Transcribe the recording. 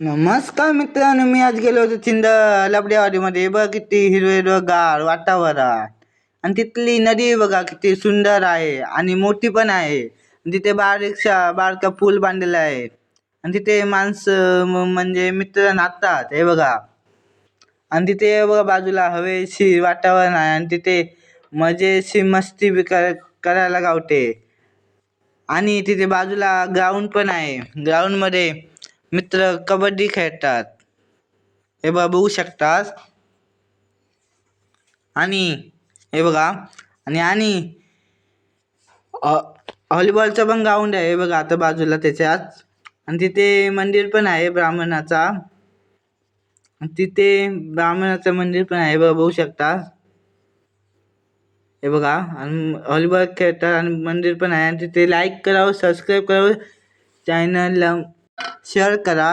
नमस्कार मित्रांनो मी आज गेलो होतो चिंद लबड्यावाडीमध्ये बघ किती हिरवं हिरवं गार वातावरण. आणि तिथली नदी बघा किती सुंदर आहे आणि मोठी पण आहे. तिथे बारीकशा बारका पूल बांधलेला आहे आणि तिथे माणसं म्हणजे मित्र नाचतात हे बघा. आणि तिथे बघा बाजूला हवेशी वातावरण आहे आणि तिथे मजेशी मस्ती बी कर करायला गावते. आणि तिथे बाजूला ग्राउंड पण आहे. ग्राउंडमध्ये मित्र कबड्डी खेळतात. हे बघा बघू शकतात आणि हे बघा आणि आणि हॉलीबॉलचं पण ग्राउंड आहे. बघा आता बाजूला त्याच्यात. आणि तिथे मंदिर पण आहे ब्राह्मणाचा. तिथे ब्राह्मणाचं मंदिर पण आहे. बघा बघू शकता हे बघा आणि हॉलीबॉल खेळतात आणि मंदिर पण आहे. आणि तिथे लाईक करावं सबस्क्राईब करावं. चॅनलला शेअर करा